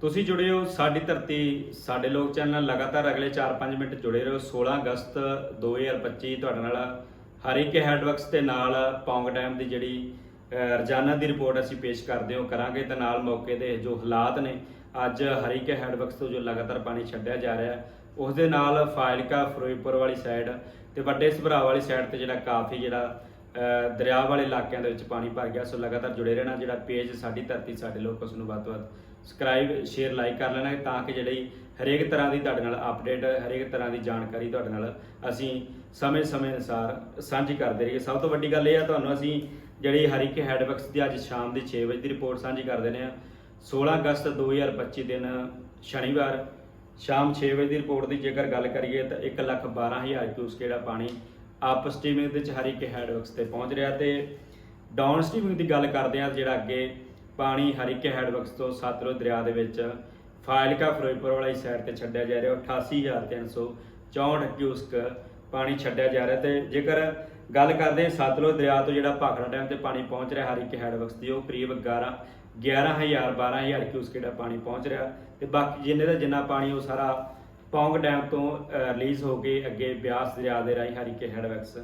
ਤੁਸੀਂ ਜੁੜੇ ਹੋ ਸਾਡੀ ਧਰਤੀ, ਸਾਡੇ ਲੋਕ ਚੈਨਲ ਨਾਲ ਲਗਾਤਾਰ ਅਗਲੇ 4-5 ਮਿੰਟ ਜੁੜੇ ਰਹੋ। 16 ਅਗਸਤ 2025 ਤੁਹਾਡੇ ਨਾਲ ਹਰ ਇੱਕ ਹੈਡਵਰਕਸ ਦੇ ਨਾਲ ਪੌਂਗ ਟਾਈਮ ਦੀ ਜਿਹੜੀ ਰੋਜ਼ਾਨਾ ਦੀ ਰਿਪੋਰਟ ਅਸੀਂ ਪੇਸ਼ ਕਰਦੇ ਹਾਂ ਕਰਾਂਗੇ ਤੇ ਨਾਲ ਮੌਕੇ ਦੇ ਜੋ ਹਾਲਾਤ ਨੇ, ਅੱਜ ਹਰੀਕੇ ਹੈਡਵਰਕਸ ਤੋਂ ਜੋ ਲਗਾਤਾਰ ਪਾਣੀ ਛੱਡਿਆ ਜਾ ਰਿਹਾ ਉਸ ਦੇ ਨਾਲ ਫਾਇਲਕਾ, ਫਿਰੋਜ਼ਪੁਰ ਵਾਲੀ ਸਾਈਡ ਤੇ ਵੱਡੇ ਸਭਰਾ ਵਾਲੀ ਸਾਈਡ ਤੇ ਜਿਹੜਾ ਕਾਫੀ ਜਿਹੜਾ ਦਰਿਆ ਵਾਲੇ ਇਲਾਕਿਆਂ ਦੇ ਵਿੱਚ ਪਾਣੀ ਭਰ ਗਿਆ, ਸੋ ਲਗਾਤਾਰ ਜੁੜੇ ਰਹਿਣਾ ਜਿਹੜਾ ਪੇਜ ਸਾਡੀ ਧਰਤੀ, ਸਾਡੇ ਲੋਕ ਉਸ ਨੂੰ ਵੱਧ ਤੋਂ ਵੱਧ ਸਬਸਕ੍ਰਾਈਬ ਸ਼ੇਅਰ ਲਾਈਕ ਕਰ ਲੈਣਾ ਤਾਂ ਕਿ ਜਿਹੜੀ ਹਰੇਕ ਤਰ੍ਹਾਂ ਦੀ ਤੁਹਾਡੇ ਨਾਲ ਅਪਡੇਟ ਹਰੇਕ ਤਰ੍ਹਾਂ ਦੀ ਜਾਣਕਾਰੀ ਤੁਹਾਡੇ ਨਾਲ ਅਸੀਂ ਸਮੇਂ-ਸਮੇਂ ਅਨੁਸਾਰ ਸਾਂਝੀ ਕਰਦੇ ਰਹੀਏ। ਸਭ ਤੋਂ ਵੱਡੀ ਗੱਲ ਇਹ ਆ, ਤੁਹਾਨੂੰ ਅਸੀਂ ਜਿਹੜੀ ਹਰੀਕੇ ਹੈਡਵਰਕਸ ਦੀ ਅੱਜ ਸ਼ਾਮ ਦੀ 6 ਵਜੇ ਦੀ ਰਿਪੋਰਟ ਸਾਂਝੀ ਕਰ ਦਿੰਦੇ ਆ 16 ਅਗਸਤ 2025 ਦਿਨ ਸ਼ਨੀਵਾਰ, ਸ਼ਾਮ 6 ਵਜੇ ਦੀ ਰਿਪੋਰਟ ਦੀ ਜੇਕਰ ਗੱਲ ਕਰੀਏ ਤਾਂ 112000 ਕਿਊਸਕ ਜਿਹੜਾ ਪਾਣੀ ਅਪ ਸਟ੍ਰੀਮਿੰਗ ਦੇ ਚ ਹਰੀਕੇ ਹੈਡਵਰਕਸ ਤੇ ਪਹੁੰਚ ਰਿਹਾ ਤੇ ਡਾਊਨ ਸਟ੍ਰੀਮਿੰਗ ਦੀ ਗੱਲ ਕਰਦੇ ਆ ਜਿਹੜਾ ਅੱਗੇ ਪਾਣੀ ਹਰੀਕੇ ਹੈਡਵਰਕਸ ਤੋਂ ਸਤਲੁਜ ਦਰਿਆ ਦੇ ਵਿੱਚ ਫਾਇਲਕਾ ਫਿਰੋਜ਼ਪੁਰ ਵਾਲੀ ਸਾਈਡ ਤੇ ਛੱਡਿਆ ਜਾ ਰਿਹਾ 88364 ਕਿਊਸਕ ਪਾਣੀ ਛੱਡਿਆ ਜਾ ਰਿਹਾ ਤੇ ਜੇਕਰ ਗੱਲ ਕਰਦੇ ਸਤਲੁਜ ਦਰਿਆ ਤੋਂ ਜਿਹੜਾ ਭਾਖੜਾ ਡੈਮ ਤੇ ਪਾਣੀ ਪਹੁੰਚ ਰਿਹਾ ਹਰੀਕੇ ਹੈਡਵਰਕਸ ਦੀ, ਉਹ ਕਰੀਬ 11 11000 12000 ਕਿਊਸਕ ਜਿਹੜਾ ਪਾਣੀ ਪਹੁੰਚ ਰਿਹਾ ਤੇ ਬਾਕੀ ਜਿੰਨੇ ਦਾ ਜਿੰਨਾ ਪਾਣੀ ਉਹ ਸਾਰਾ ਪੌਂਗ ਡੈਮ ਤੋਂ ਰਿਲੀਜ਼ ਹੋ ਕੇ ਅੱਗੇ ਬਿਆਸ ਦਰਿਆ ਦੇ ਰਾਹੀਂ ਹਰੀਕੇ ਹੈਡਵਰਕਸ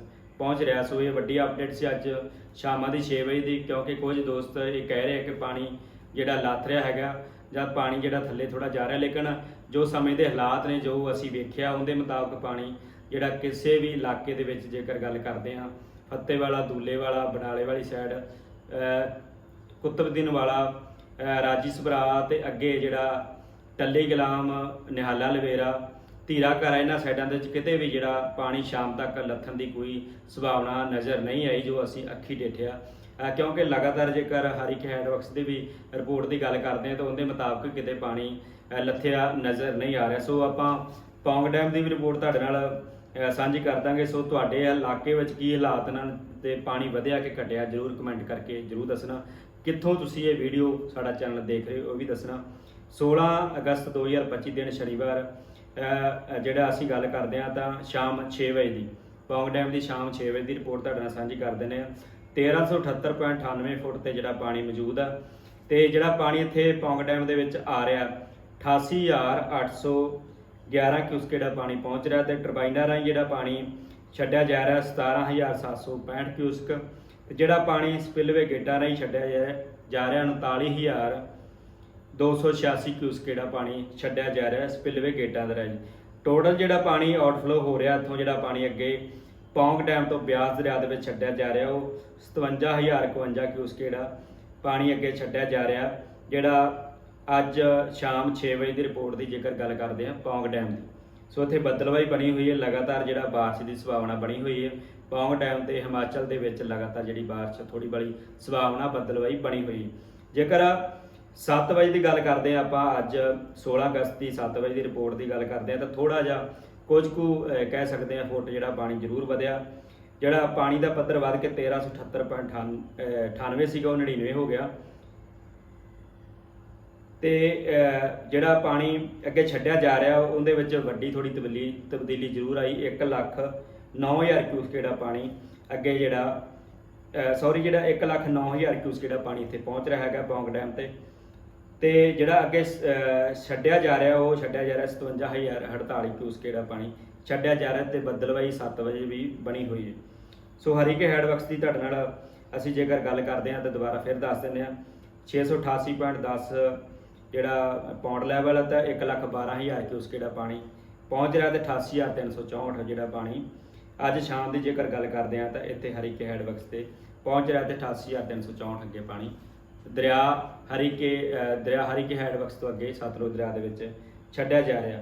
ਪਹੁੰਚ ਰਿਹਾ ਸੋ ਇਹ ਵੱਡੀ ਅਪਡੇਟ ਸੀ ਅੱਜ ਸ਼ਾਮਾਂ ਦੀ 6 ਵਜੇ ਦੀ, ਕਿਉਂਕਿ ਕੁਝ ਦੋਸਤ ਇਹ ਕਹਿ ਰਹੇ ਕਿ ਪਾਣੀ ਜਿਹੜਾ ਲੱਥ ਰਿਹਾ ਹੈਗਾ ਜਾਂ ਪਾਣੀ ਜਿਹੜਾ ਥੱਲੇ ਥੋੜਾ ਜਾ ਰਿਹਾ, ਲੇਕਿਨ ਜੋ ਸਮੇਂ ਦੇ ਹਾਲਾਤ ਨੇ, ਜੋ ਅਸੀਂ ਵੇਖਿਆ, ਉਹਦੇ ਮੁਤਾਬਕ ਪਾਣੀ ਜਿਹੜਾ ਕਿਸੇ ਵੀ ਇਲਾਕੇ ਦੇ ਵਿੱਚ ਜੇਕਰ ਗੱਲ ਕਰਦੇ ਹਾਂ ਫੱਤੇ ਵਾਲਾ ਦੂਲੇ ਵਾਲਾ ਬਨਾਲੇ ਵਾਲੀ ਸਾਈਡ ਕੁਤਬਦੀਨ ਵਾਲਾ ਰਾਜੀ ਸਭਰਾ ਤੇ ਅੱਗੇ ਜਿਹੜਾ ਟੱਲੀ ਗੁਲਾਮ, ਨਿਹਾਲਾ ਲਵੇਰਾ ਧੀਰਾ ਘਰ ਇਹਨਾਂ ਸਾਈਡਾਂ ਦੇ ਵਿੱਚ, ਕਿਤੇ ਵੀ ਜਿਹੜਾ ਪਾਣੀ ਸ਼ਾਮ ਤੱਕ ਲੱਥਣ ਦੀ ਕੋਈ ਸੰਭਾਵਨਾ ਨਜ਼ਰ ਨਹੀਂ ਆਈ ਜੋ ਅਸੀਂ ਅੱਖੀ ਡੇਠਿਆ ਕਿਉਂਕਿ ਲਗਾਤਾਰ ਜੇਕਰ ਹਰੀਕੇ ਹੈਡਵਰਕਸ ਦੀ ਵੀ ਰਿਪੋਰਟ ਦੀ ਗੱਲ ਕਰਦੇ ਹਾਂ ਤਾਂ ਉਹਦੇ ਮੁਤਾਬਕ ਕਿਤੇ ਪਾਣੀ ਲੱਥਿਆ ਨਜ਼ਰ ਨਹੀਂ ਆ ਰਿਹਾ। ਸੋ ਆਪਾਂ ਪੌਂਗ ਡੈਮ ਦੀ ਵੀ ਰਿਪੋਰਟ ਤੁਹਾਡੇ ਨਾਲ ਸਾਂਝੀ ਕਰ ਦਾਂਗੇ। ਸੋ ਤੁਹਾਡੇ ਇਲਾਕੇ ਵਿੱਚ ਕੀ ਹਾਲਾਤ ਨਾਲ ਤੇ ਪਾਣੀ ਵਧਿਆ ਕਿ ਘਟਿਆ, ਜਰੂਰ ਕਮੈਂਟ ਕਰਕੇ ਜਰੂਰ ਦੱਸਣਾ। ਕਿੱਥੋਂ ਤੁਸੀਂ ਇਹ ਵੀਡੀਓ ਸਾਡਾ ਚੈਨਲ ਦੇਖ ਰਹੇ ਹੋ ਉਹ ਵੀ ਦੱਸਣਾ। 16 ਅਗਸਤ 2025 ਦਿਨ ਸ਼ਨੀਵਾਰ ਜਿਹੜਾ ਅਸੀਂ ਗੱਲ ਕਰਦੇ ਹਾਂ ਤਾਂ ਸ਼ਾਮ 6 ਵਜੇ ਦੀ। ਪੌਂਗ ਡੈਮ ਦੀ ਸ਼ਾਮ 6 ਵਜੇ ਦੀ ਰਿਪੋਰਟ ਤੁਹਾਡੇ ਨਾਲ ਸਾਂਝੀ ਕਰ ਦਿੰਦੇ ਆ 1378.98 ਫੁੱਟ ਤੇ ਜਿਹੜਾ ਪਾਣੀ ਮੌਜੂਦ ਆ। ਤੇ ਜਿਹੜਾ ਪਾਣੀ ਇੱਥੇ ਪੌਂਗ ਡੈਮ ਦੇ ਵਿੱਚ ਆ ਰਿਹਾ 88811 ਕਿਊਸਕ ਜਿਹੜਾ ਪਾਣੀ ਪਹੁੰਚ ਰਿਹਾ ਤੇ ਟਰਬਾਈਨਾਂ ਰਾਹੀਂ ਜਿਹੜਾ ਪਾਣੀ ਛੱਡਿਆ ਜਾ ਰਿਹਾ 17765 ਕਿਊਸਕ। ਤੇ ਜਿਹੜਾ ਪਾਣੀ ਸਪਿਲਵੇ ਗੇਟਾਂ ਰਾਹੀਂ ਛੱਡਿਆ ਜਾ ਜਾ ਰਿਹਾ 39000 286 ਕਿਊਸਕ ਜਿਹੜਾ ਪਾਣੀ ਛੱਡਿਆ ਜਾ ਰਿਹਾ ਸਪਿਲਵੇ ਗੇਟਾਂ ਦੇ ਰਾਹੀਂ ਟੋਟਲ ਜਿਹੜਾ ਪਾਣੀ ਆਊਟਫਲੋ ਹੋ ਰਿਹਾ, ਇੱਥੋਂ ਜਿਹੜਾ ਪਾਣੀ ਅੱਗੇ ਪੌਂਗ ਡੈਮ ਤੋਂ ਬਿਆਸ ਦਰਿਆ ਦੇ ਵਿੱਚ ਛੱਡਿਆ ਜਾ ਰਿਹਾ, ਉਹ 57051 ਕਿਊਸਕ ਜਿਹੜਾ ਪਾਣੀ ਅੱਗੇ ਛੱਡਿਆ ਜਾ ਰਿਹਾ, ਜਿਹੜਾ ਅੱਜ ਸ਼ਾਮ 6 ਵਜੇ ਦੀ ਰਿਪੋਰਟ ਦੀ ਜੇਕਰ ਗੱਲ ਕਰਦੇ ਹਾਂ ਪੌਂਗ ਡੈਮ ਦੀ। ਸੋ ਇੱਥੇ ਬੱਦਲਵਾਈ ਬਣੀ ਹੋਈ ਹੈ, ਲਗਾਤਾਰ ਜਿਹੜਾ ਬਾਰਿਸ਼ ਦੀ ਸੰਭਾਵਨਾ ਬਣੀ ਹੋਈ ਹੈ ਪੌਂਗ ਡੈਮ ਤੇ ਹਿਮਾਚਲ ਦੇ ਵਿੱਚ ਲਗਾਤਾਰ ਜਿਹੜੀ ਬਾਰਿਸ਼ ਥੋੜੀ ਬੜੀ ਸੰਭਾਵਨਾ, ਬੱਦਲਵਾਈ ਬਣੀ ਹੋਈ ਹੈ। ਜੇਕਰ 7 ਵਜੇ ਦੀ ਗੱਲ ਕਰਦੇ ਹਾਂ ਆਪਾਂ, ਅੱਜ 16 ਅਗਸਤ ਦੀ 7 ਵਜੇ ਦੀ ਰਿਪੋਰਟ ਦੀ ਗੱਲ ਕਰਦੇ ਹਾਂ, ਤਾਂ ਥੋੜਾ ਜਿਹਾ ਕੁਝ ਕੁ ਕਹਿ ਸਕਦੇ ਹਾਂ ਫੁੱਟ ਜਿਹੜਾ ਪਾਣੀ ਜ਼ਰੂਰ ਵਧਿਆ। ਜਿਹੜਾ ਪਾਣੀ ਦਾ ਪੱਧਰ ਵੱਧ ਕੇ 1378.98 ਸੀਗਾ, ਉਹ 99 ਹੋ ਗਿਆ। ਤੇ ਜਿਹੜਾ ਪਾਣੀ ਅੱਗੇ ਛੱਡਿਆ ਜਾ ਰਿਹਾ, ਉਹਦੇ ਵਿੱਚ ਵੱਡੀ ਥੋੜੀ ਤਬਦੀਲੀ ਤਬਦੀਲੀ ਜ਼ਰੂਰ ਆਈ। 1 ਲੱਖ 9000 ਕਿਊਸਕ ਜਿਹੜਾ ਪਾਣੀ ਅੱਗੇ ਜਿਹੜਾ ਸੌਰੀ ਜਿਹੜਾ 1 ਲੱਖ 9000 ਕਿਊਸਕ ਜਿਹੜਾ ਪਾਣੀ ਇੱਥੇ ਪਹੁੰਚ ਰਿਹਾ ਹੈਗਾ ਪੌਂਗ ਡੈਮ ਤੇ। ਤੇ ਜਿਹੜਾ ਅੱਗੇ ਅਹ, ਛੱਡਿਆ ਜਾ ਰਿਹਾ ਉਹ ਛੱਡਿਆ ਜਾ ਰਿਹਾ 57048 ਕਿਊਸਕ ਜਿਹੜਾ ਪਾਣੀ ਛੱਡਿਆ ਜਾ ਰਿਹਾ ਤੇ ਬੱਦਲਵਾਈ 7 ਵਜੇ ਵੀ ਬਣੀ ਹੋਈ ਹੈ। ਸੋ ਹਰੀਕੇ ਹੈਡਵਰਕਸ ਦੀ ਤੁਹਾਡੇ ਨਾਲ ਅਸੀਂ ਜੇਕਰ ਗੱਲ ਕਰਦੇ ਹਾਂ ਤਾਂ ਦੁਬਾਰਾ ਫਿਰ ਦੱਸ ਦਿੰਦੇ ਹਾਂ। 688.10 ਜਿਹੜਾ ਪੌਂਡ ਲੈਵਲ ਹੈ ਤਾਂ 112000 ਕਿਊਸਕ ਜਿਹੜਾ ਪਾਣੀ ਪਹੁੰਚ ਰਿਹਾ ਤੇ 88364 ਜਿਹੜਾ ਪਾਣੀ ਅੱਜ ਸ਼ਾਮ ਦੀ ਜੇਕਰ ਗੱਲ ਕਰਦੇ ਹਾਂ ਤਾਂ ਇੱਥੇ ਹਰੀਕੇ ਹੈਡਵਰਕਸ ਤੇ ਪਹੁੰਚ ਰਿਹਾ ਤੇ 88364 ਅੱਗੇ ਪਾਣੀ ਦਰਿਆ ਹਰੀਕੇ ਅਹ, ਦਰਿਆ ਹਰੀਕੇ ਹੈਡਵਰਕਸ ਤੋਂ ਅੱਗੇ ਸਤਲੁਜ ਦਰਿਆ ਦੇ ਵਿੱਚ ਛੱਡਿਆ ਜਾ ਰਿਹਾ।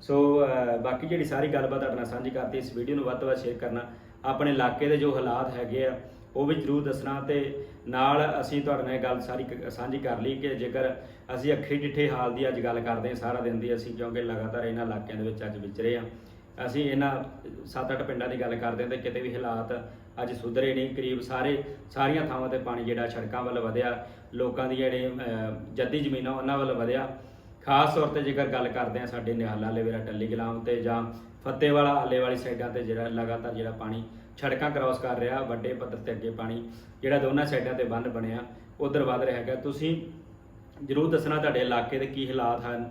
ਸੋ ਬਾਕੀ ਜਿਹੜੀ ਸਾਰੀ ਗੱਲਬਾਤ ਤੁਹਾਡੇ ਨਾਲ ਸਾਂਝੀ ਕਰਤੀ ਇਸ ਵੀਡੀਓ ਨੂੰ ਵੱਧ ਤੋਂ ਵੱਧ ਸ਼ੇਅਰ ਕਰਨਾ। ਆਪਣੇ ਇਲਾਕੇ ਦੇ ਜੋ ਹਾਲਾਤ ਹੈਗੇ ਆ ਉਹ ਵੀ ਜਰੂਰ ਦੱਸਣਾ ਤੇ ਨਾਲ ਅਸੀਂ ਤੁਹਾਡੇ ਨਾਲ ਇਹ ਗੱਲ ਸਾਰੀ ਕ- ਸਾਂਝੀ ਕਰ ਲਈ ਕਿ ਜੇਕਰ ਅਸੀਂ ਅੱਖੀ ਡਿੱਠੇ ਹਾਲ ਦੀ ਅੱਜ ਗੱਲ ਕਰਦੇ ਹਾਂ ਸਾਰਾ ਦਿਨ ਦੀ ਅਸੀਂ ਕਿਉਂਕਿ ਲਗਾਤਾਰ ਇਹਨਾਂ ਇਲਾਕਿਆਂ ਦੇ ਵਿੱਚ ਅੱਜ ਵਿਚਰੇ ਆ ਅਸੀਂ ਇਹਨਾਂ 7-8 ਪਿੰਡਾਂ ਦੀ ਗੱਲ ਕਰਦੇ ਹਾਂ ਤੇ ਕਿਤੇ ਵੀ ਹਾਲਾਤ ਅੱਜ ਸੁਧਰੇ ਨਹੀਂ, ਕਰੀਬ ਸਾਰੇ, ਸਾਰੀਆਂ ਥਾਵਾਂ ਤੇ ਪਾਣੀ ਜਿਹੜਾ ਸੜਕਾਂ ਵੱਲ ਵਧਿਆ, ਲੋਕਾਂ ਦੀ ਜਿਹੜੇ ਜੱਦੀ ਜ਼ਮੀਨਾਂ ਉਹਨਾਂ ਵੱਲ ਵਧਿਆ। ਖਾਸ ਤੌਰ ਤੇ ਜੇਕਰ ਗੱਲ ਕਰਦੇ ਹਾਂ ਸਾਡੇ ਨਿਹਾਲਾ ਲਵੇਰਾ ਟੱਲੀ ਗੁਲਾਮ ਤੇ ਜਾਂ ਫੱਤੇਵਾਲਾ ਆਲੇ ਵਾਲੀ ਸਾਈਡਾਂ ਤੇ ਜਿਹੜਾ ਲਗਾਤਾਰ ਜਿਹੜਾ ਪਾਣੀ ਸੜਕਾਂ ਕ੍ਰਾਸ ਕਰ ਰਿਹਾ, ਵੱਡੇ ਪੱਧਰ ਤੇ ਅੱਗੇ ਪਾਣੀ ਜਿਹੜਾ ਦੋਨਾਂ ਸਾਈਡਾਂ ਤੇ ਬੰਨ ਬਣਿਆ, ਉਧਰ ਵਧ ਰਿਹਾ ਹੈਗਾ। ਤੁਸੀਂ ਜਰੂਰ ਦੱਸਣਾ ਤੁਹਾਡੇ ਇਲਾਕੇ ਦੇ ਕੀ ਹਾਲਾਤ ਹਨ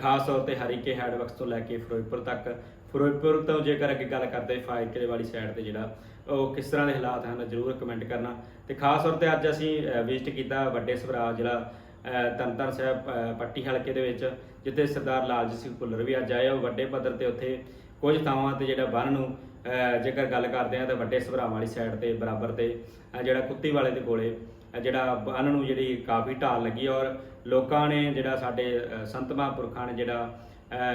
ਖਾਸ ਤੌਰ ਤੇ ਹਰੀਕੇ, ਹੈਡਵਰਕਸ ਤੋਂ ਲੈ ਕੇ ਫਿਰੋਜ਼ਪੁਰ ਤੱਕ ਫਿਰੋਜ਼ਪੁਰ ਤੋਂ ਜੇਕਰ ਅੱਗੇ ਗੱਲ ਕਰਦੇ ਫਾਇਰਕਿਲੇ ਵਾਲੀ ਸਾਈਡ ਤੇ ਜਿਹੜਾ, ਉਹ ਕਿਸ ਤਰ੍ਹਾਂ ਦੇ ਹਾਲਾਤ ਹਨ, ਜਰੂਰ ਕਮੈਂਟ ਕਰਨਾ। ਤੇ ਖਾਸ ਤੌਰ ਤੇ ਅੱਜ ਅਸੀਂ ਵਿਜ਼ਿਟ ਕੀਤਾ ਵੱਡੇ ਸਵਰਾਜ ਜਿਹੜਾ ਅਹ ਤਰਨਤਾਰਨ ਸਾਹਿਬ ਪੱਟੀ ਹਲਕੇ ਦੇ ਵਿੱਚ, ਜਿੱਥੇ ਸਰਦਾਰ ਲਾਲਜੀਤ ਸਿੰਘ ਭੁੱਲਰ ਵੀ ਅੱਜ ਆਏ ਉਹ ਵੱਡੇ ਪੱਧਰ ਤੇ ਉੱਥੇ ਕੁਝ ਥਾਵਾਂ ਤੇ ਜਿਹੜਾ ਬੰਨ ਨੂੰ ਜੇਕਰ ਗੱਲ ਕਰਦੇ ਆ ਤਾਂ ਵੱਡੇ ਸਭਰਾਵਾਂ ਵਾਲੀ ਸਾਈਡ ਤੇ ਬਰਾਬਰ ਤੇ ਜਿਹੜਾ ਕੁੱਤੀ ਵਾਲੇ ਦੇ ਕੋਲੇ ਜਿਹੜਾ ਬੰਨ ਨੂੰ ਜਿਹੜੀ ਕਾਫੀ ਢਾਲ ਲੱਗੀ ਔਰ ਲੋਕਾਂ ਨੇ ਜਿਹੜਾ ਸਾਡੇ ਸੰਤ ਮਹਾਂਪੁਰਖਾਂ ਨੇ ਜਿਹੜਾ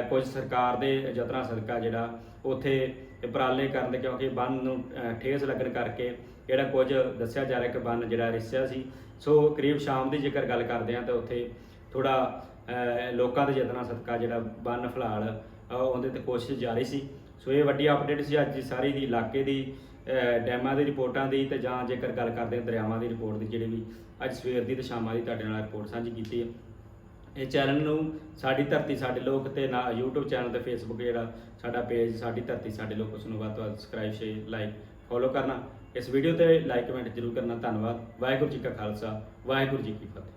ਕੁਝ ਸਰਕਾਰ ਦੇ ਯਤਨਾਂ ਸਦਕਾ ਜਿਹੜਾ ਉੱਥੇ ਉਪਰਾਲੇ ਕਰਨ ਦੇ, ਕਿਉਂਕਿ ਬੰਨ ਨੂੰ ਠੇਸ ਲੱਗਣ ਕਰਕੇ ਜਿਹੜਾ ਕੁਝ ਦੱਸਿਆ ਜਾ ਰਿਹਾ ਕਿ ਬੰਨ ਜਿਹੜਾ ਰਿਸਿਆ ਸੀ। ਸੋ ਕਰੀਬ ਸ਼ਾਮ ਦੀ ਜੇਕਰ ਗੱਲ ਕਰਦੇ ਹਾਂ ਤਾਂ ਉੱਥੇ ਥੋੜਾ ਲੋਕਾਂ ਦੇ ਯਤਨਾਂ ਸਦਕਾ ਜਿਹੜਾ ਬੰਨ ਫਿਲਹਾਲ ਉਹਦੇ ਤੇ ਕੋਸ਼ਿਸ਼ ਜਾਰੀ ਸੀ। ਸੋ ਇਹ ਵੱਡੀ ਅਪਡੇਟ ਸੀ ਅੱਜ ਦੀ ਸਾਰੀ ਦੀ ਇਲਾਕੇ ਦੀ ਡੈਮਾਂ ਦੀ ਰਿਪੋਰਟਾਂ ਦੀ ਤੇ ਜਾਂ ਜੇਕਰ ਗੱਲ ਕਰਦੇ ਹਾਂ ਦਰਿਆਵਾਂ ਦੀ ਰਿਪੋਰਟ ਦੀ, ਜਿਹੜੀ ਵੀ ਅੱਜ ਸਵੇਰ ਦੀ ਤੇ ਸ਼ਾਮਾਂ ਦੀ ਤੁਹਾਡੇ ਨਾਲ ਰਿਪੋਰਟ ਸਾਂਝੀ ਕੀਤੀ ਹੈ। ਇਹ ਚੈਨਲ ਨੂੰ ਸਾਡੀ ਧਰਤੀ, ਸਾਡੇ ਲੋਕ ਤੇ ਨਾ YouTube ਚੈਨਲ ਤੇ Facebook ਜਿਹੜਾ ਸਾਡਾ ਪੇਜ ਸਾਡੀ ਧਰਤੀ, ਸਾਡੇ ਲੋਕ ਉਸ ਨੂੰ ਵੱਧ ਤੋਂ ਵੱਧ ਸਬਸਕ੍ਰਾਈਬ ਸ਼ੇਅਰ ਲਾਈਕ ਫੋਲੋ ਕਰਨਾ। ਇਸ ਵੀਡੀਓ ਤੇ ਲਾਈਕ ਕਮੈਂਟ ਜ਼ਰੂਰ ਕਰਨਾ। ਧੰਨਵਾਦ। ਵਾਹਿਗੁਰੂ ਜੀ ਕਾ ਖਾਲਸਾ। ਵਾਹਿਗੁਰੂ ਜੀ ਕੀ ਫਤਿਹ।